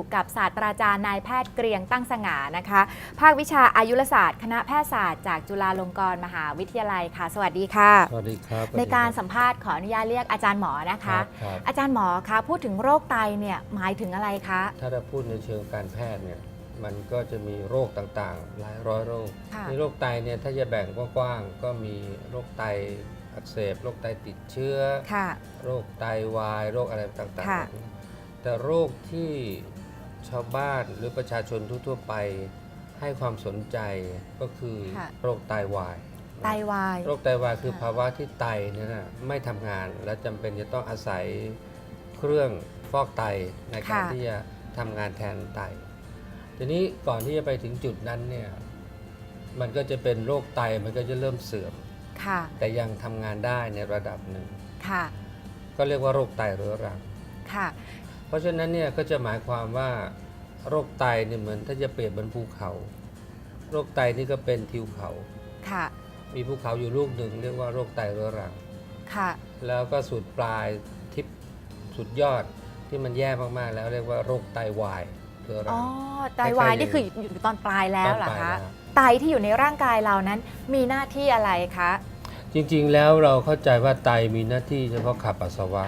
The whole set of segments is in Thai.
อยู่กับศาสตราจารย์นายแพทย์เกรียงตั้งสง่านะคะ ภาควิชาอายุรศาสตร์ คณะแพทยศาสตร์จากจุฬาลงกรณ์มหาวิทยาลัยค่ะ สวัสดีค่ะ สวัสดีครับ ในการสัมภาษณ์ขออนุญาตเรียกอาจารย์หมอนะครัคะบครับอาจารย์หมอคะพูดถึงโรคไตเนี่ยหมายถึงอะไรคะ ถ้าเราพูดในเชิงการแพทย์เนี่ยมันก็จะมีโรคต่างๆ หลายร้อยโรคค่ะในโรคไตเนี่ยถ้าจะแบ่งกว้างๆ ก็มีโรคไตอักเสบ โรคไตติดเชื้อค่ะโรคไตวาย โรคอะไรต่างค่ะๆแต่โรคที่ ชาวบ้านหรือประชาชนทั่วๆไปให้ความสนใจก็คือโรคไตวาย ไตวาย โรคไตวายคือค่ะ ภาวะที่ไตเนี่ยนะไม่ทำงาน และจำเป็นจะต้องอาศัยเครื่องฟอกไตในการที่จะทำงานแทนไต ทีนี้ก่อนที่จะไปถึงจุดนั้นเนี่ย มันก็จะเป็นโรคไตมันก็จะเริ่มเสื่อม ค่ะ แต่ยังทำงานได้ในระดับหนึ่ง ค่ะ ก็เรียกว่าโรคไตเรื้อรัง ค่ะ เพราะฉะนั้นเนี่ยก็จะหมายความว่าโรคไตเนี่ยเหมือนถ้าจะเปรียบเหมือนภูเขา โรคไตนี่ก็เป็นทิวเขา ค่ะ มีภูเขาอยู่ลูกหนึ่งเรียกว่าโรคไตเรื้อรัง ค่ะ แล้วก็สุดปลายทิพสุดยอดที่มันแย่มากๆแล้วเรียกว่าโรคไตวายเรื้อรัอ๋องไตวายคล้ายๆนี่คืออยู่ตอนปลายแล้วเหรอตอนปลาคะ ยแล้ว ไตที่อยู่ในร่างกายเรานั้น มีหน้าที่อะไรคะ จริงๆ แล้วเราเข้าใจว่าไตมีหน้าที่เฉพาะขับปัสสาวะ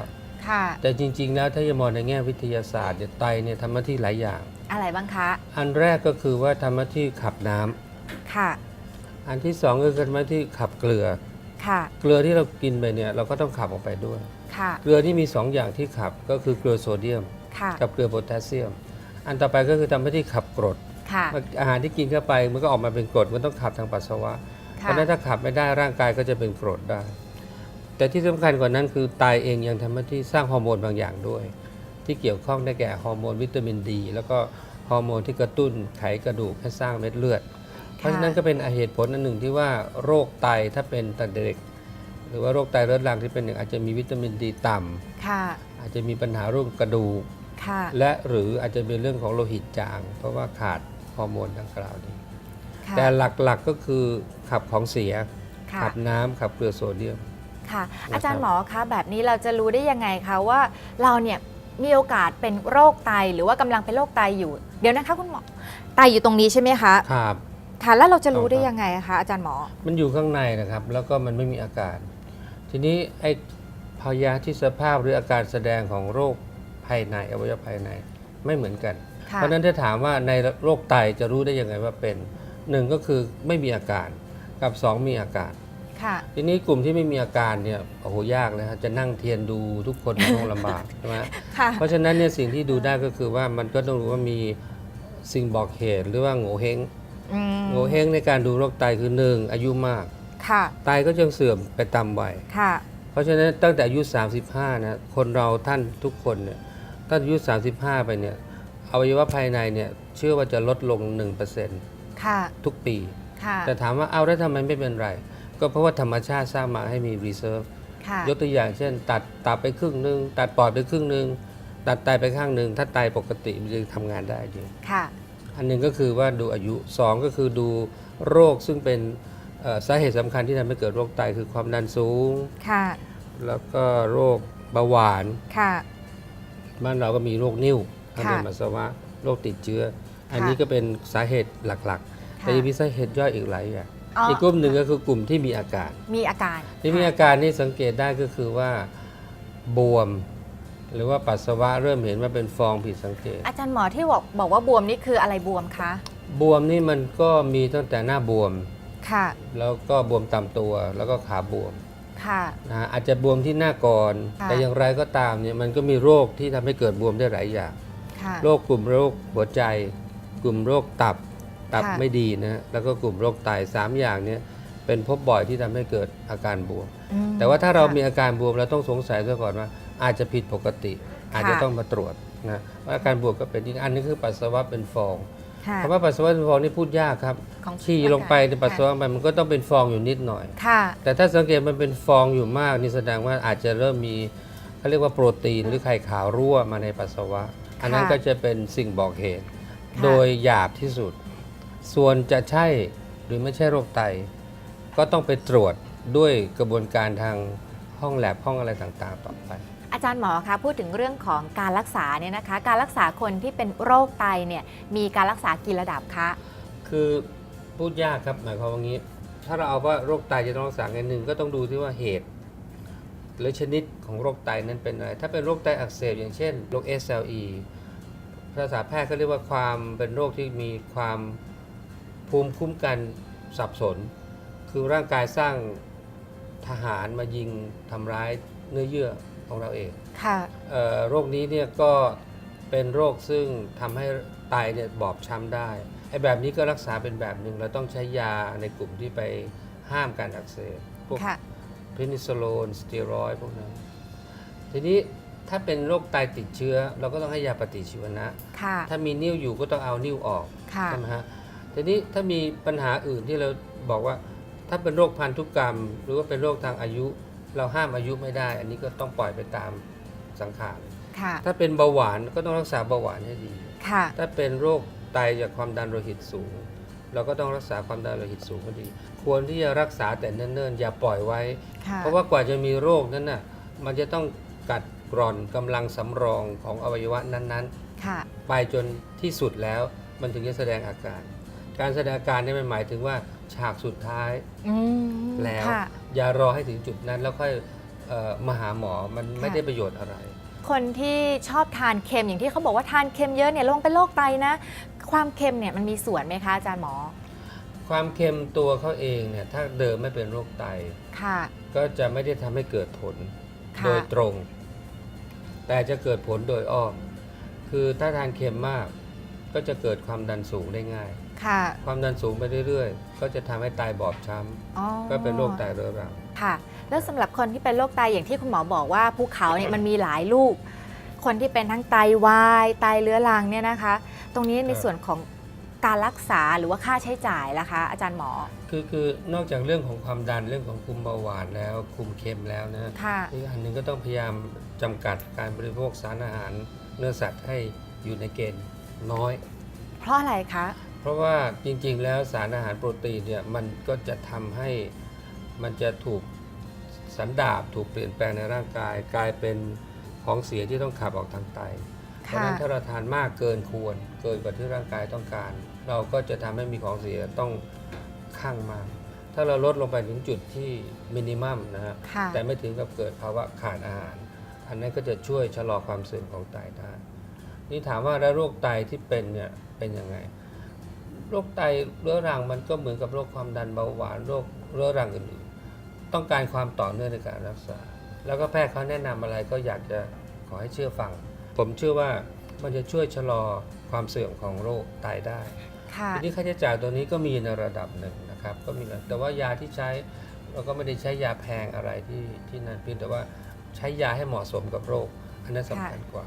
ค่ะ แต่จริง ๆ แล้วถ้าจะมองในแง่วิทยาศาสตร์เนี่ยไตเนี่ยทำหน้าที่หลายอย่าง อะไรบ้างคะ อันแรกก็คือว่าทำหน้าที่ขับน้ำค่ะ อันที่สองก็คือทำหน้าที่ขับเกลือ ค่ะ เกลือที่เรากินไปเนี่ยเราก็ต้องขับออกไปด้วย ค่ะ เกลือที่มีสองอย่างที่ขับก็คือเกลือโซเดียม ค่ะ กับเกลือโพแทสเซียม อันต่อไปก็คือทำหน้าที่ขับกรด ค่ะ อาหารที่กินเข้าไปมันก็ออกมาเป็นกรดมันต้องขับทางปัสสาวะ เพค่ะ ราะฉะนั้นถ้าขับไม่ได้ร่างกายก็จะเป็นกรดได้ แต่ที่สำคัญกว่านั้นคือไตเองยังทำหน้าที่สร้างฮอร์โมนบางอย่างด้วย ที่เกี่ยวข้องได้แก่ฮอร์โมนวิตามินดี แล้วก็ฮอร์โมนที่กระตุ้นไขกระดูกให้สร้างเม็ดเลือด เพราะฉะนั้นก็เป็นเหตุผลอันหนึ่งที่ว่าโรคไตถ้าเป็นตั้งแต่เด็ก หรือว่าโรคไตเรื้อรังที่เป็นหนึ่งอาจจะมีวิตามินดีต่ำค่ะอาจจะมีปัญหาเรื่องกระดูกค่ะและหรืออาจจะเป็นเรื่องของโลหิตจาง เพราะว่าขาดฮอร์โมนดังกล่าวนี้ค่ะแต่หลักๆก็คือขับของเสียค่ะขับน้ำขับเกลือโซเดียม ค่ะนะครับอาจารย์หมอคะแบบนี้เราจะรู้ได้ยังไงคะว่าเราเนี่ยมีโอกาสเป็นโรคไตหรือว่ากำลังเป็นโรคไตอยู่ เดี๋ยวนะคะคุณหมอไตอยู่ตรงนี้ใช่ไหมคะครับค่ะแล้วเราจะรู้ครับได้ยังไงคะอาจารย์หมอ มันอยู่ข้างในนะครับ แล้วก็มันไม่มีอาการ ทีนี้ไอ้พยาธิสภาพหรืออาการแสดงของโรคภายในอวัยวะภายในไม่เหมือนกันค่ะเพราะฉะนั้นถ้าถามว่าในโรคไตจะรู้ได้ยังไงว่าเป็นหนึ่งก็คือไม่มีอาการกับสองมีอาการ ค่ะ ทีนี้กลุ่มที่ไม่มีอาการเนี่ยโอ้โหยากเลยครับจะนั่งเทียนดูทุกคนมันคงลำบากใช่ไหมค่ะ เพราะฉะนั้นเนี่ยสิ่งที่ดูได้ก็คือว่ามันก็ต้องรู้ว่ามีสิ่งบอกเหตุหรือว่าโง่เฮงอืมโง่เฮงในการดูโรคไตคือหนึ่งอายุมาก ค่ะ ไตก็จะเสื่อมไปตามวัย ค่ะ เพราะฉะนั้นตั้งแต่อายุ 35 นะ คนเราท่านทุกคนเนี่ยตั้งแต่อายุ 35 ไปเนี่ยอวัยวะภายในเนี่ยเชื่อว่าจะลดลง 1%ค่ะ ทุกปี ค่ะ แต่ถามว่าเอาแล้วทำไมไม่เป็นไร ก็เพราะว่าธรรมชาติสร้างมาให้มี reserve ค่ะยกตัวอย่างเช่น ตัดตับไปครึ่งหนึ่งตัดปอดไปครึ่งหนึ่งตัดไตไปข้างหนึ่งถ้าไตปกติมันจะทำงานได้ดีค่ะ อันหนึ่งก็คือว่าดูอายุสองก็คือดูโรคซึ่งเป็นเอ่อสาเหตุสำคัญที่ทำให้เกิดโรคไตคือความดันสูง ค่ะ แล้วก็โรคเบาหวาน ค่ะ บ้านเราก็มีโรคนิ่วทางค่ะเดินปัสสาวะโรคติดเชื้อ อันค่ะนี้ก็เป็นสาเหตุหลักๆ แต่ค่ะยังมีสาเหตุย่อยอีกหลายอย่าง อ๋ออีกกลุ่มหนึ่งก็คือกลุ่มที่มีอาการ มีอาการที่มีอาการนี่สังเกตได้ก็คือว่าบวม หรือว่าปัสสาวะเริ่มเห็นว่าเป็นฟองผิดสังเกต อาจารย์หมอที่บอกบอกว่าบวมนี่คืออะไรบวมคะบวมนี่มันก็มีตั้งแต่หน้าบวม ค่ะแล้วก็บวมตามตัวแล้วก็ขาบวมค่ะ นะฮะอาจจะบวมที่หน้าก่อน ค่ะ แต่อย่างไรก็ตามเนี่ยมันก็มีโรคที่ทำให้เกิดบวมได้หลายอย่าง ค่ะ โรคกลุ่มโรคหัวใจ กลุ่มโรคตับ ตับค่ะ ไม่ดีนะฮะแล้วก็กลุ่มโรคไตสามอย่างเนี้เป็นพบบ่อยที่ทำให้เกิดอาการบวม อืมแต่ว่าถ้าเราค่ะมีอาการบวมเราต้องสงสัยซะก่อนว่า อาจจะผิดปกติ อาจจะค่ะต้องมาตรวจนะว่าอาการบวมก็เป็นอีกอันนึงคือปัสสาวะเป็นฟองค่ะ คำว่าปัสสาวะเป็นฟองนี่พูดยากครับของฉี่ลงไปในปัสสาวะไปมันก็ต้องเป็นฟองอยู่นิดหน่อย ค่ะ แต่ถ้าสังเกตมันเป็นฟองอยู่มากนี่แสดงว่าอาจจะเริ่มมีเขาเรียกว่าโปรตีนหรือไข่ขาวรั่วมาในปัสสาวะ อันนั้นค่ะก็จะเป็นสิ่งบอกเหตุ ค่ะ โดยหยาบที่สุด ส่วนจะใช่หรือไม่ใช่โรคไต ก็ต้องไปตรวจด้วยกระบวนการทางห้องแลบห้องอะไรต่างๆ ต่อไป อาจารย์หมอคะพูดถึงเรื่องของการรักษาเนี่ยนะคะ การรักษาคนที่เป็นโรคไตเนี่ยมีการรักษากี่ระดับคะคือพูดยากครับหมายความว่างี้ ถ้าเราเอาว่าโรคไตจะต้องรักษาไงหนึ่งก็ต้องดูที่ว่าเหตุหรือชนิดของโรคไตนั้นเป็นอะไร ถ้าเป็นโรคไตอักเสบอย่างเช่นโรค SLE ภาษาแพทย์เขาเรียกว่าความเป็นโรคที่มีความ ภูมิคุ้มกันสับสน คือร่างกายสร้างทหารมายิงทำร้ายเนื้อเยื่อของเราเองค่ะ เอ่อโรคนี้เนี่ยก็เป็นโรคซึ่งทำให้ไตเนี่ยบอบช้ำได้ไอ้แบบนี้ก็รักษาเป็นแบบหนึ่งเราต้องใช้ยาในกลุ่มที่ไปห้ามการอักเสบพวก ค่ะ เพนิซิลโลนสเตียรอยด์พวกนั้น ทีนี้ถ้าเป็นโรคไตติดเชื้อ เราก็ต้องให้ยาปฏิชีวนะ ค่ะ ถ้ามีนิ่วอยู่ก็ต้องเอานิ่วออกค่ะ ใช่ไหมฮะ ทีนี้ถ้ามีปัญหาอื่นที่เราบอกว่า ถ้าเป็นโรคพันธุกรรม หรือว่าเป็นโรคทางอายุ เราห้ามอายุไม่ได้ อันนี้ก็ต้องปล่อยไปตามสังขารค่ะถ้าเป็นเบาหวานก็ต้องรักษาเบาหวานให้ดี ค่ะถ้าเป็นโรคไตจากความดันโลหิตสูง เราก็ต้องรักษาความดันโลหิตสูงให้ดี ควรที่จะรักษาแต่เนิ่นๆ อย่าปล่อยไว้ ค่ะเพราะว่ากว่าจะมีโรคนั้นน่ะมันจะต้องกัดกร่อนกำลังสำรองของอวัยวะนั้นค่ะ ๆ ไปจนที่สุดแล้วมันถึงจะแสดงอาการ การแสดงอาการนี่มันหมายถึงว่าฉากสุดท้ายอืมแล้ว ค่ะอย่ารอให้ถึงจุดนั้นแล้วค่อยเอ่อมาหาหมอมันไม่ค่ะได้ประโยชน์อะไร คนที่ชอบทานเค็มอย่างที่เขาบอกว่าทานเค็มเยอะเนี่ยลงเป็นโรคไตนะ ความเค็มเนี่ยมันมีส่วนไหมคะอาจารย์หมอความเค็มตัวเขาเองเนี่ยถ้าเดิมไม่เป็นโรคไต ค่ะ ก็จะไม่ได้ทำให้เกิดผลค่ะ โดยตรง แต่จะเกิดผลโดยอ้อม คือถ้าทานเค็มมาก ก็จะเกิดความดันสูงได้ง่าย ค่ะความดันสูงไปเรื่อยๆ ก็จะทำให้ไตบอบช้อ๋อำก็เป็นโรคไตเรื้อรัง ค่ะ แล้วสำหรับคนที่เป็นโรคไตอย่างที่คุณหมอบอกว่าภูเขาเนี่ยมันมีหลายลูก คนที่เป็นทั้งไตวายไตเรื้อรังเนี่ยนะคะ ตรงนี้ในส่วนของการรักษาหรือว่าค่าใช้จ่ายล่ะคะ อาจารย์หมอคือคือนอกจากเรื่องของความดันเรื่องของคุมเบาหวานแล้วคุมเค็มแล้วนะค่ะ อีกอันหนึ่งก็ต้องพยายามจำกัดการบริโภคสารอาหารเนื้อสัตว์ให้อยู่ในเกณฑ์น้อย เพราะอะไรคะ เพราะว่าจริงๆ แล้วสารอาหารโปรตีนเนี่ยมันก็จะทำให้มันจะถูกสันดาบถูกเปลี่ยนแปลงในร่างกาย กลายเป็นของเสียที่ต้องขับออกทางไต เพราะฉะนั้นถ้าเราทานมากเกินควร เกินกว่าที่ร่างกายต้องการ เราก็จะทำให้มีของเสียต้องข้างมาก ถ้าเราลดลงไปถึงจุดที่มินิมัมนะฮะแต่ไม่ถึงกับเกิดภาวะขาดอาหาร อันนั้นก็จะช่วยชะลอความเสื่อมของไตได้นี่ถามว่าแล้วโรคไตที่เป็นเนี่ยเป็นยังไง โรคไตเรื้อรังมันก็เหมือนกับโรคความดันเบาหวานโรคเรื้อรังอื่นๆ ต้องการความต่อเนื่องในการรักษา แล้วก็แพทย์เขาแนะนำอะไรก็อยากจะขอให้เชื่อฟัง ผมเชื่อว่ามันจะช่วยชะลอความเสื่อมของโรคไตได้ค่ะทีนี้ค่าใช้จ่ายตัวนี้ก็มีในระดับหนึ่งนะครับก็มีระแต่ว่ายาที่ใช้เราก็ไม่ได้ใช้ยาแพงอะไรที่ที่นั่นเพียงแต่ว่าใช้ยาให้เหมาะสมกับโรคอันนั้นสำคัญกว่า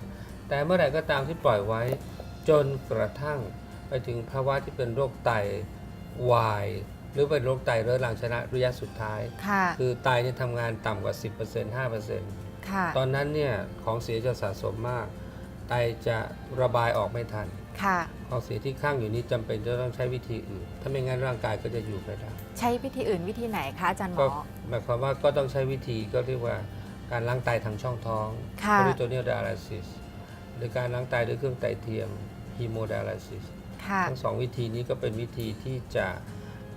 แต่เมื่อไหร่ก็ตามที่ปล่อยไว้จนกระทั่ง ไปถึงภาวะที่เป็นโรคไตวายหรือเป็นโรคไตเรื้อรังชนะระยะสุดท้าย ค่ะ คือไตเนี่ยทำงานต่ำกว่า 10% 5%ค่ะตอนนั้นเนี่ยของเสียจะสะสมมาก ไตจะระบายออกไม่ทัน ค่ะ ของเสียที่ข้างอยู่นี้จำเป็นจะต้องใช้วิธีอื่น ถ้าไม่งั้นร่างกายก็จะอยู่ไม่ได้ ใช้วิธีอื่นวิธีไหนคะอาจารย์หมก็อ หมายความว่าก็ต้องใช้วิธีก็เรียกว่าการล้างไตทางช่องท้องค่ะ peritoneal dialysis หรือการล้างไตด้วยเครื่องไตเทียม hemodialysis ค่ะ ทั้งสองวิธีนี้ก็เป็นวิธีที่จะ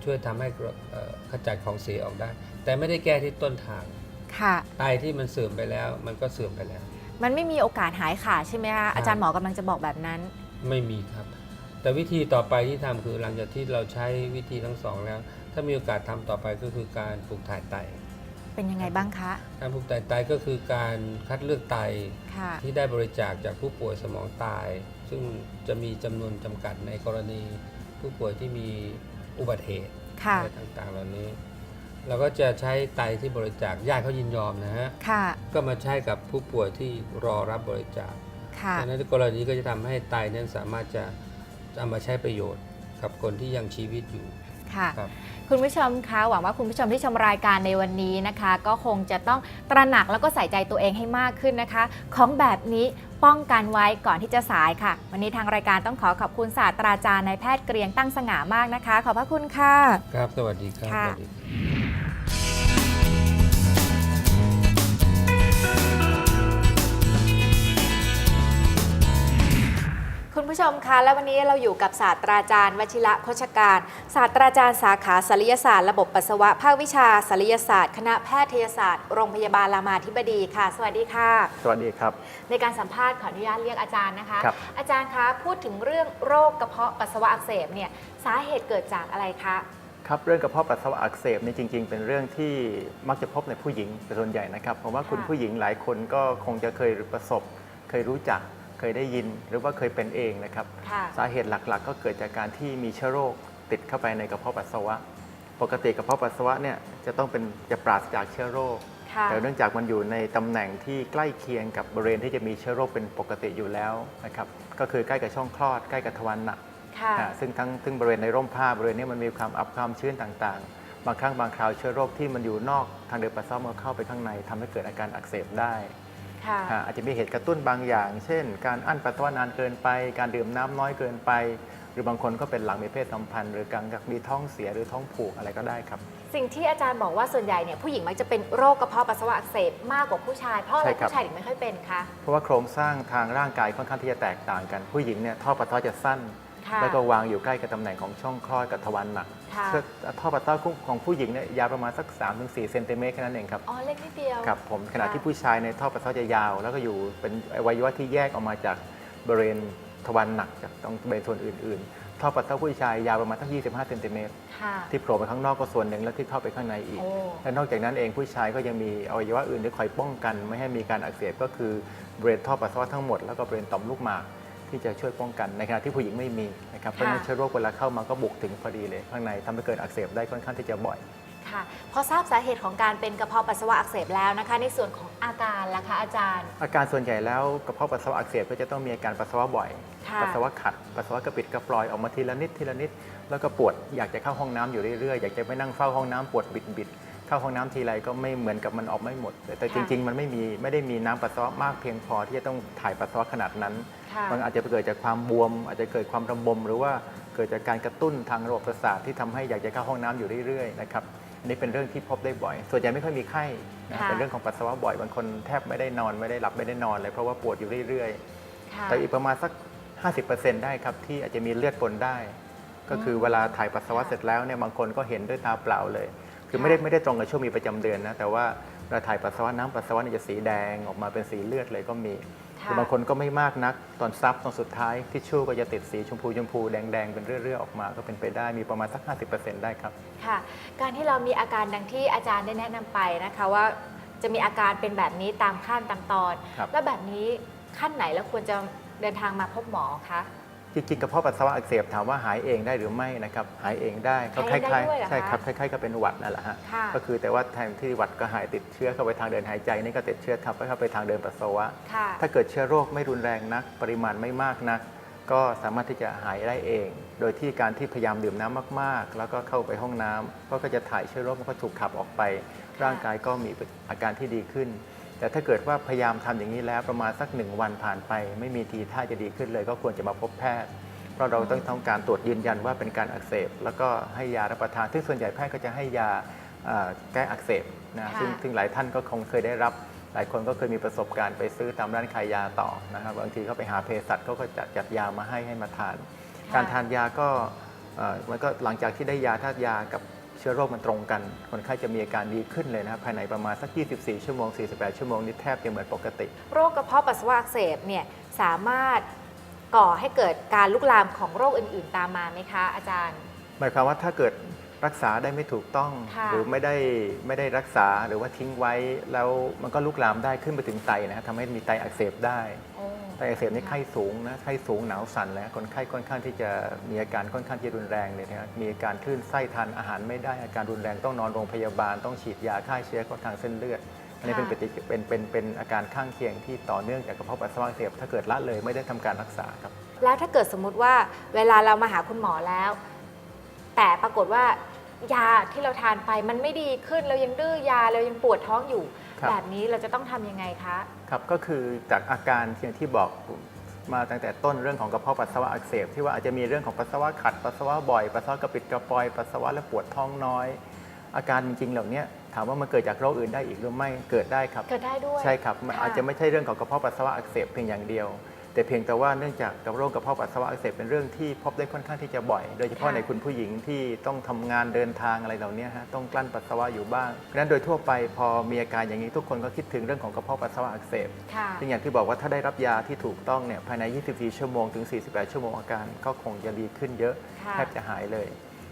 ช่วยทำให้เอ่อขจัดของเสียออกได้ แต่ไม่ได้แก้ที่ต้นทางค่ะไตที่มันเสื่อมไปแล้ว มันก็เสื่อมไปแล้ว มันไม่มีโอกาสหายขาดใช่ไหมคะอาจารย์หมอกำลังจะบอกแบบนั้น ไม่มีครับ แต่วิธีต่อไปที่ทำคือหลังจากที่เราใช้วิธีทั้งสองแล้ว ถ้ามีโอกาสทำต่อไปก็คือการปลูกถ่ายไตเป็นยังไงบ้างคะ การปลูกถ่ายไตก็คือการคัดเลือกไตค่ะที่ได้บริจาคจากผู้ป่วยสมองตาย ซึ่งจะมีจำนวนจำกัดในกรณีผู้ป่วยที่มีอุบัติเหตุค่ะอะไรต่างๆ เหล่านี้ เราก็จะใช้ไตที่บริจาคญาติเขายินยอมนะฮะค่ะก็มาใช้กับผู้ป่วยที่รอรับบริจาคค่ะดังนั้นกรณีก็จะทำให้ไตนั้นสามารถจะเอามาใช้ประโยชน์กับคนที่ยังชีวิตอยู่ ค่ะ ครับคุณผู้ชมคะหวังว่าคุณผู้ชมที่ชมรายการในวันนี้นะคะ ก็คงจะต้องตระหนักแล้วก็ใส่ใจตัวเองให้มากขึ้นนะคะ ของแบบนี้ป้องกันไว้ก่อนที่จะสายค่ะ วันนี้ทางรายการต้องขอขอบคุณศาสตราจารย์นายแพทย์เกรียงตั้งสง่ามากนะคะ ขอบพระคุณค่ะ ครับ สวัสดีครับค่ะสวัสดี ผู้ชมคะและวันนี้เราอยู่กับศาสตราจารย์วชิระโคชการ ศาสตราจารย์สาขาศัลยศาสตร์ระบบปัสสาวะภาควิชาศัลยศาสตร์ คณะแพทยศาสตร์โรงพยาบาลรามาธิบดีค่ะ สวัสดีค่ะ สวัสดีครับ ในการสัมภาษณ์ขออนุญาตเรียกอาจารย์นะคะ ครับ อาจารย์คะพูดถึงเรื่องโรคกระเพาะปัสสาวะอักเสบเนี่ยสาเหตุเกิดจากอะไรคะ ครับเรื่องกระเพาะปัสสาวะอักเสบนี่จริง ๆ เป็นเรื่องที่มักจะพบในผู้หญิงเป็นส่วนใหญ่นะครับผมว่าคุณค่ะ ผู้หญิงหลายคนก็คงจะเคยประสบ เคยรู้จัก เคยได้ยินหรือว่าเคยเป็นเองนะครับ ค่ะ สาเหตุหลักๆ ก็เกิดจากการที่มีเชื้อโรคติดเข้าไปในกระเพาะปัสสาวะ ปกติกระเพาะปัสสาวะเนี่ยจะต้องเป็นจะปราศจากเชื้อโรค ค่ะ แต่เนื่องจากมันอยู่ในตำแหน่งที่ใกล้เคียงกับบริเวณที่จะมีเชื้อโรคเป็นปกติอยู่แล้วนะครับ ก็คือใกล้กับช่องคลอดใกล้กับทวารหนัก ค่ะ อ่าซึ่งทั้งซึ่งบริเวณในร่มผ้าบริเวณนี้มันมีความอับความชื้นต่างๆ บางครั้งบางคราวเชื้อโรคที่มันอยู่นอกทางเดินปัสสาวะมันเข้าไปข้างในทำให้เกิดอาการอักเสบได้ ค่ะอ่าอาจจะมีเหตุกระตุ้นบางอย่าง เช่น การอั้นปัสสาวะนานเกินไป การดื่มน้ำน้อยเกินไป หรือบางคนก็เป็นหลังมีเพศสัมพันธ์ หรือการมีท้องเสียหรือท้องผูกอะไรก็ได้ครับ สิ่งที่อาจารย์บอกว่าส่วนใหญ่เนี่ยผู้หญิงมักจะเป็นโรคกระเพาะปัสสาวะอักเสบมากกว่าผู้ชาย เพราะอะไรใช่ครับ ผู้ชายถึงไม่ค่อยเป็นคะ เพราะว่าโครงสร้างทางร่างกายค่อนข้างที่จะแตกต่างกัน ผู้หญิงเนี่ยท่อปัสสาวะจะสั้น ค่ะแล้วก็วางอยู่ใกล้กับตำแหน่งของช่องคลอดกับทวารหนักค่ะเพื่อท่อปัสสาวะของผู้หญิงเนี่ยยาวประมาณสัก 3-4เซนติเมตรแค่นั้นเองครับ อ๋อเล็กนิดเดียว ครับผมขณะค่ะที่ผู้ชายในท่อปัสสาวะจะยาว แล้วก็อยู่เป็นอวัยวะที่แยกออกมาจากบริเวณทวารหนักจากตรงบริเวณส่วนอื่นๆ ท่อปัสสาวะผู้ชายยาวประมาณทั้ง25เซนติเมตรค่ะ ที่โผล่ไปข้างนอกก็ส่วนหนึ่งแล้วที่เข้าไปข้างในอีก โอ้ และนอกจากนั้นเองผู้ชายก็ยังมีอวัยวะอื่นที่คอยป้องกัน ไม่ให้มีการอักเสบก็คือบริเวณท่อปัสสาวะทั้งหมดแล้วก็บริเวณต่อมลูกหมาก ที่จะช่วยป้องกันในขณะที่ผู้หญิงไม่มีนะครับเพราะฉะนั้นเชื้อโรคเวลาเข้ามาก็บุกถึงพอดีเลยข้างในทำให้เกิดอักเสบได้ค่อนข้างที่จะบ่อยค่ะพอทราบสาเหตุของการเป็นกระเพาะปัสสาวะอักเสบแล้วนะคะ ในส่วนของอาการล่ะคะอาจารย์ อาการส่วนใหญ่แล้วกระเพาะปัสสาวะอักเสบก็จะต้องมีอาการปัสสาวะบ่อยค่ะปัสสาวะขัด ปัสสาวะกระปิดกระปลอยออกมาทีละนิดทีละนิด แล้วก็ปวดอยากจะเข้าห้องน้ำอยู่เรื่อยๆ อยากจะไปนั่งเฝ้าห้องน้ำปวดบิดบิดๆ เข้าห้องน้ำทีไรก็ไม่เหมือนกับมันออกไม่หมดแต่แต่จริง ๆ มันไม่มีไม่ได้มีน้ำปัสสาวะมากเพียงพอที่จะต้องถ่ายปัสสาวะขนาดนั้น ค่ะมันอาจจะเกิดจากความบวม อาจจะเกิดความระบม หรือว่าเกิดจากการกระตุ้นทางระบบประสาทที่ทำให้อยากจะเข้าห้องน้ำอยู่เรื่อยๆนะครับอันนี้เป็นเรื่องที่พบได้บ่อย ส่วนใหญ่ไม่ค่อยมีไข้นะค่ะ เป็นเรื่องของปัสสาวะบ่อยบางคนแทบไม่ได้นอนไม่ได้หลับไม่ได้นอนเลยเพราะว่าปวดอยู่เรื่อยๆ ค่ะ แต่อีกประมาณสัก 50%ได้ครับ ที่อาจจะมีเลือดปนได้ ก็คือเวลาถ่ายปัสสาวะเสร็จแล้วเนี่ยบางคนก็เห็นด้วยตาเปล่าเลย คือไม่ได้ไม่ได้ตรงกับช่วงมีประจำเดือนนะแต่ว่าเวลาถ่ายปัสสาวะน้ำปัสสาวะเนี่ยจะสีแดงออกมาเป็นสีเลือดเลยก็มีค่ะแต่บางคนก็ไม่มากนักตอนซับตอนสุดท้ายทิชชู่ก็จะติดสีชมพูชมพูแดงๆเป็นเรื่อยๆออกมาก็เป็นไปได้มีประมาณสัก 50%ได้ครับค่ะ การที่เรามีอาการดังที่อาจารย์ได้แนะนำไปนะคะว่าจะมีอาการเป็นแบบนี้ตามขั้นตามตอนครับแล้วแบบนี้ขั้นไหนแล้วควรจะเดินทางมาพบหมอคะ จริงๆกระเพาะปัสสาวะอักเสบถามว่าหายเองได้หรือไม่นะครับหายเองได้ก็คหายเองได้ล้ายด้วยเหรอๆใช่คะครับคล้ายๆกับเป็นหวัดนั่นแหละฮะค่ะ ก็คือแต่ว่าแทนที่หวัดก็หายติดเชื้อเข้าไปทางเดินหายใจนี่ก็ติดเชื้อทับเข้าไปทางเดินปัสสาวะ ค่ะ ถ้าเกิดเชื้อโรคไม่รุนแรงนัก ปริมาณไม่มากนัก ก็สามารถที่จะหายได้เอง โดยที่การที่พยายามดื่มน้ำมากๆ แล้วก็เข้าไปห้องน้ำก็จะถ่ายเชื้อโรคมันก็ถูกขับออกไป ร่างกายก็มีอาการที่ดีขึ้น แต่ถ้าเกิดว่าพยายามทำอย่างนี้แล้วประมาณสักหนึ่งวันผ่านไป ไม่มีทีท่าจะดีขึ้นเลย ก็ควรจะมาพบแพทย์ เพราะเราต้องต้องการตรวจยืนยันว่าเป็นการอักเสบ แล้วก็ให้ยารับประทานซึ่งส่วนใหญ่แพทย์ก็จะให้ยาเอ่อแก้อักเสบนะค่ะซึ่งซึ่งหลายท่านก็คงเคยได้รับ หลายคนก็เคยมีประสบการณ์ไปซื้อตามร้านขายยาต่อนะครับบางทีก็ไปหาเภสัชเขาก็จัดจัดยามาให้ให้มาทานค่ะการทานยาก็เอ่อมันก็หลังจากที่ได้ยาถ้ายากับ เชื้อโรคมันตรงกัน คนไข้จะมีอาการดีขึ้นเลยนะครับภายในประมาณสัก 24 ชั่วโมง 48 ชั่วโมงนี่แทบจะเหมือนปกติ โรคกระเพาะปัสสาวะอักเสบเนี่ยสามารถก่อให้เกิดการลุกลามของโรคอื่น ๆ ตามมาไหมคะ อาจารย์ หมายความว่าถ้าเกิดรักษาได้ไม่ถูกต้องค่ะหรือไม่ได้ไม่ได้รักษาหรือว่าทิ้งไว้ แล้วมันก็ลุกลามได้ขึ้นไปถึงไตนะครับทำให้มีไตอักเสบได้โอ้ ไตอักเสบนี่ไข้สูงนะไข้สูงหนาวสั่นแล้วคนไข้ค่อนข้างที่จะมีอาการค่อนข้างที่จะรุนแรงเลยนะครับมีอาการคลื่นไส้ทานอาหารไม่ได้อาการรุนแรงต้องนอนโรงพยาบาลต้องฉีดยาฆ่าเชื้อเข้าทางเส้นเลือดอันนี้เป็นปฏิกิเป็นเป็นเป็นอาการข้างเคียงที่ต่อเนื่องจากกระเพาะปัสสาวะอักเสบถ้าเกิดละเลยไม่ได้ทำการรักษาครับ แล้วถ้าเกิดสมมุติว่าเวลาเรามาหาคุณหมอแล้ว แต่ปรากฏว่ายาที่เราทานไปมันไม่ดีขึ้นเรายังดื้อยาเรายังปวดท้องอยู่ครับแบบนี้เราจะต้องทำยังไงคะ ครับก็คือจากอาการอย่างที่บอกมาตั้งแต่ต้นเรื่องของกระเพาะปัสสาวะอักเสบที่ว่าอาจจะมีเรื่องของปัสสาวะขัดปัสสาวะบ่อยปัสสาวะกระปิดกระปอยปัสสาวะและปวดท้องน้อย อาการจริงๆเหล่านี้ถามว่ามันเกิดจากโรคอื่นได้อีกหรือไม่เกิดได้ครับ เกิดได้ด้วย ใช่ครับมันค่ะอาจจะไม่ใช่เรื่องของกระเพาะปัสสาวะอักเสบเพียงอย่างเดียว แต่เพียงแต่ว่าเนื่องจากกับโรคกระเพาะปัสสาวะอักเสบเป็นเรื่องที่พบได้ค่อนข้างที่จะบ่อย โดยเฉพาะค่ะในคุณผู้หญิงที่ต้องทำงานเดินทางอะไรเหล่านี้ฮะต้องกลั้นปัสสาวะอยู่บ้างเพราะฉะนั้นโดยทั่วไปพอมีอาการอย่างนี้ทุกคนก็คิดถึงเรื่องของกระเพาะปัสสาวะอักเสบค่ะซึ่งอย่างที่บอกว่าถ้าได้รับยาที่ถูกต้องเนี่ยภายใน 24 ชั่วโมงถึง 48 ชั่วโมงอาการก็คงจะดีขึ้นเยอะค่ะแทบจะหายเลย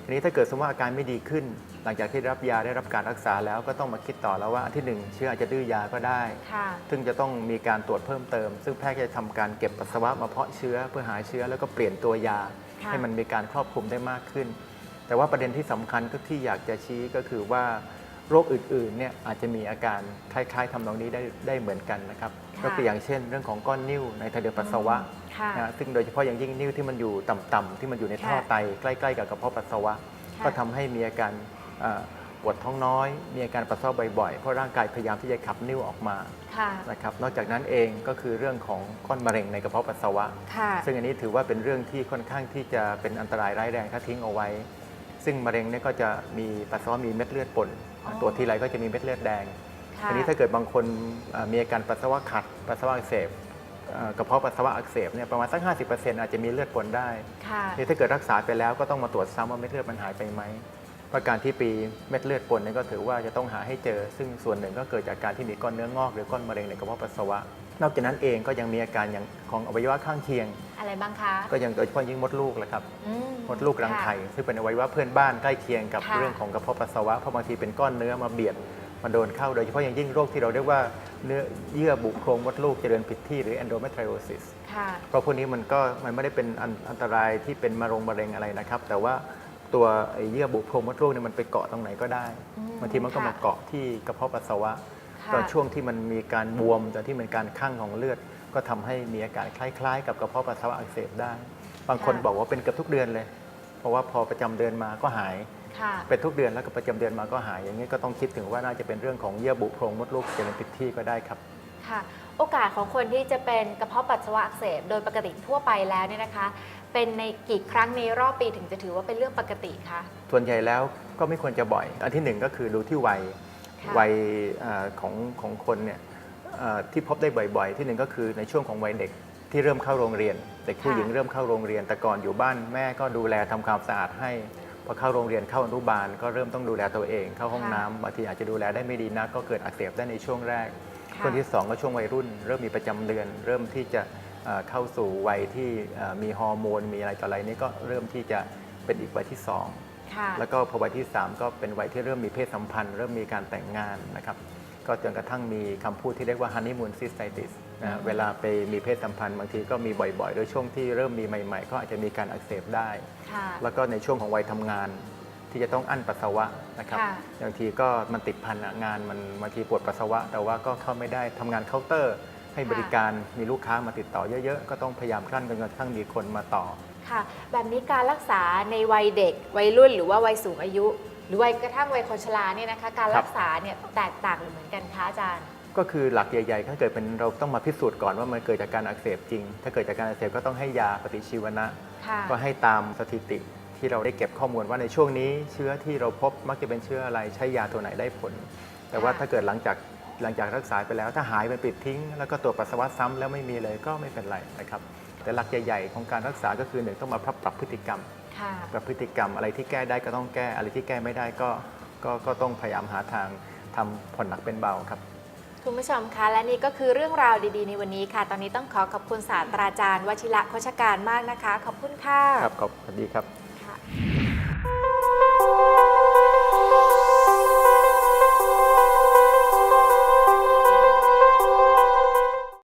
ทีนี้ถ้าเกิดสมมติว่าอาการไม่ดีขึ้น หลังจากที่รับยาได้รับการรักษาแล้วก็ต้องมาคิดต่อแล้วว่าอันที่หนึ่งเชื้ออาจจะดื้อยาก็ได้ ค่ะ ซึ่งจะต้องมีการตรวจเพิ่มเติม ซึ่งแพทย์จะทำการเก็บปัสสาวะมาเพาะเชื้อเพื่อหาเชื้อแล้วก็เปลี่ยนตัวยา ค่ะ ให้มันมีการครอบคลุมได้มากขึ้น แต่ว่าประเด็นที่สำคัญก็ที่อยากจะชี้ก็คือว่า โรคอื่นๆเนี่ยอาจจะมีอาการคล้ายๆทำนองนี้ได้ได้เหมือนกันนะครับ ค่ะก็คืออย่างเช่น เรื่องของก้อนนิ่วในทางเดินปัสสาวะค่ะนะซึ่งโดยเฉพาะอย่างยิ่งนิ่วที่มันอยู่ต่ำๆที่มันอยู่ในท่อค่ะไตใกล้ๆกับกระเพาะปัสสาวะ ค่ะ ก็ทำให้มีอาการเอ่อปวดท้องน้อย มีอาการปัสสาวะบ่อยๆ เพราะร่างกายพยายามที่จะขับนิ่วออกมาค่ะนะครับนอกจากนั้นเองก็คือเรื่องของก้อนมะเร็งในกระเพาะปัสสาวะ ค่ะ ซึ่งอันนี้ถือว่าเป็นเรื่องที่ค่อนข้างที่จะเป็นอันตรายร้ายแรงถ้าทิ้งเอาไว้ ซึ่งมะเร็งเนี่ยก็จะมีปัสสาวะมีเม็ดเลือดปนอ๋อ ตรวจทีไรก็จะมีเม็ดเลือดแดงค่ะทีนี้ถ้าเกิดบางคนเอ่อมีอาการปัสสาวะขัดปัสสาวะอักเสบเอ่อกระเพาะปัสสาวะอักเสบเนี่ยประมาณสัก 50%อาจจะมีเลือดปนได้ค่ะนี่ถ้าเกิดรักษาไปแล้วก็ต้องมาตรวจซ้ำว่าเม็ดเลือดมันหายไปไหมเพราะการที่ปีเม็ดเลือดปนเนี่ยก็ถือว่าจะต้องหาให้เจอ ซึ่งส่วนหนึ่งก็เกิดจากการที่มีก้อนเนื้องอกหรือก้อนมะเร็งในกระเพาะปัสสาวะ นอกจากนั้นเองก็ยังมีอาการอย่างของอวัยวะข้างเคียง อะไรบ้างคะ ก็ยังโดยเฉพาะยิ่งมดลูกแหละครับอืมดลูกรังไข่ซึ่งเป็นอวัยวะเพื่อนบ้านใกล้เคียงกับค่ะ เรื่องของกระเพาะปัสสาวะเพราะบางทีเป็นก้อนเนื้อมาเบียดมาโดนเข้าโดยเฉพาะอย่างยิ่งโรคที่เราเรียกว่าเนื้อเยื่อบุโพรงมดลูกเจริญผิดที่หรือ endometriosis ค่ะ เพราะพวกนี้มันก็มันไม่ได้เป็นอันอันตรายที่เป็นมะรงมะเร็งอะไรนะครับ แต่ว่าตัวไอ้เยื่อบุโพรงมดลูกเนี่ยมันไปเกาะตรงไหนก็ได้อืมบางทีมันก็ค่ะ มาเกาะที่กระเพาะปัสสาวะ ค่ะตอนช่วงที่มันมีการบวมตอนที่มันการข้างของเลือด ก็ทำให้มีอาการคล้ายๆ กับกระเพาะปัสสาวะอักเสบได้ บางคนค่ะบอกว่าเป็นเกือบทุกเดือนเลย เพราะว่าพอประจำเดือนมาก็หายค่ะเป็นทุกเดือนแล้วก็ประจำเดือนมาก็หาย อย่างนี้ก็ต้องคิดถึงว่าน่าจะเป็นเรื่องของเยื่อบุโพรงมดลูกเจริญผิดที่ก็ได้ครับค่ะโอกาสของคนที่จะเป็นกระเพาะปัสสาวะอักเสบโดยปกติทั่วไปแล้วเนี่ยนะคะ เป็นในกี่ครั้งในรอบปีถึงจะถือว่าเป็นเรื่องปกติคะส่วนใหญ่แล้วก็ไม่ควรจะบ่อย อันที่หนึ่งก็คือดูที่วัยค่ะ วัยเอ่อของของคนเนี่ยเอ่อที่พบได้บ่อยๆ ที่หนึ่งก็คือในช่วงของวัยเด็กที่เริ่มเข้าโรงเรียน เด็กผู้หญิงเริ่มเข้าโรงเรียน แต่ก่อนอยู่บ้านแม่ก็ดูแลทำความสะอาดให้พอเข้าโรงเรียนเข้าอนุบาล ก็เริ่มต้องดูแลตัวเอง เข้าห้องน้ำบางทีอาจจะดูแลได้ไม่ดีนักก็เกิดอักเสบได้ในช่วงแรกค่ะช่วงที่สองก็ช่วงวัยรุ่น เริ่มมีประจำเดือน เริ่มที่จะเอ่อเข้าสู่วัยที่เอ่อมีฮอร์โมน มีอะไรต่ออะไรนี่ก็เริ่มที่จะเป็นอีกวัยที่สอง ค่ะแล้วก็พอวัยที่ 3 ก็เป็นวัยที่เริ่มมีเพศสัมพันธ์ เริ่มมีการแต่งงานนะครับ ก็จนกระทั่งมีคำพูดที่เรียกว่า honeymoon cystitis นะฮะอืมเวลาไปมีเพศสัมพันธ์บางทีก็มีบ่อยๆ โดยช่วงที่เริ่มมีใหม่ๆ ก็อาจจะมีการอักเสบได้ ค่ะ แล้วก็ในช่วงของวัยทำงานที่จะต้องอั้นปัสสาวะนะครับค่ะ บางทีก็มันติดพันอะงานมันบางทีปวดปัสสาวะ แต่ว่าก็เข้าไม่ได้ทำงานเคาน์เตอร์ ให้บริการมีลูกค้ามาติดต่อเยอะ ๆ ก็ต้องพยายามกลั้นจนกระทั่งมีคนมาต่อ ค่ะ แบบนี้การรักษาในวัยเด็ก วัยรุ่นหรือว่าวัยสูงอายุ หรือวัยกระทั่งวัยคนชราเนี่ยนะคะ การรักษาเนี่ยแตกต่างหรือเหมือนกันคะอาจารย์ ก็คือหลักใหญ่ๆถ้าเกิดเป็นเราต้องมาพิสูจน์ก่อนว่ามันเกิดจากการอักเสบจริง ถ้าเกิดจากการอักเสบก็ต้องให้ยาปฏิชีวนะค่ะก็ให้ตามสถิติที่เราได้เก็บข้อมูลว่าในช่วงนี้เชื้อที่เราพบมักจะเป็นเชื้ออะไรใช้ยาตัวไหนได้ผล แต่ว่าค่ะถ้าเกิดหลังจากหลังจากรักษาไปแล้ว ถ้าหายไปปิดทิ้ง แล้วก็ตรวจปัสสาวะซ้ำแล้วไม่มีเลยก็ไม่เป็นไรนะครับ แต่หลักใหญ่ๆ ของการรักษาก็คือหนึ่งต้องมาปรับปรับพฤติกรรม ค่ะ ปรับพฤติกรรมอะไรที่แก้ได้ก็ต้องแก้ อะไรที่แก้ไม่ได้ก็ก็ก็ต้องพยายามหาทางทำผ่อนหนักเป็นเบาครับ คุณผู้ชมคะ และนี่ก็คือเรื่องราวดีๆ ในวันนี้ค่ะ ตอนนี้ต้องขอขอบคุณศาสตราจารย์วชิระโคชการมากนะคะ ขอบคุณค่ะ ครับขอบสวัสดีครับ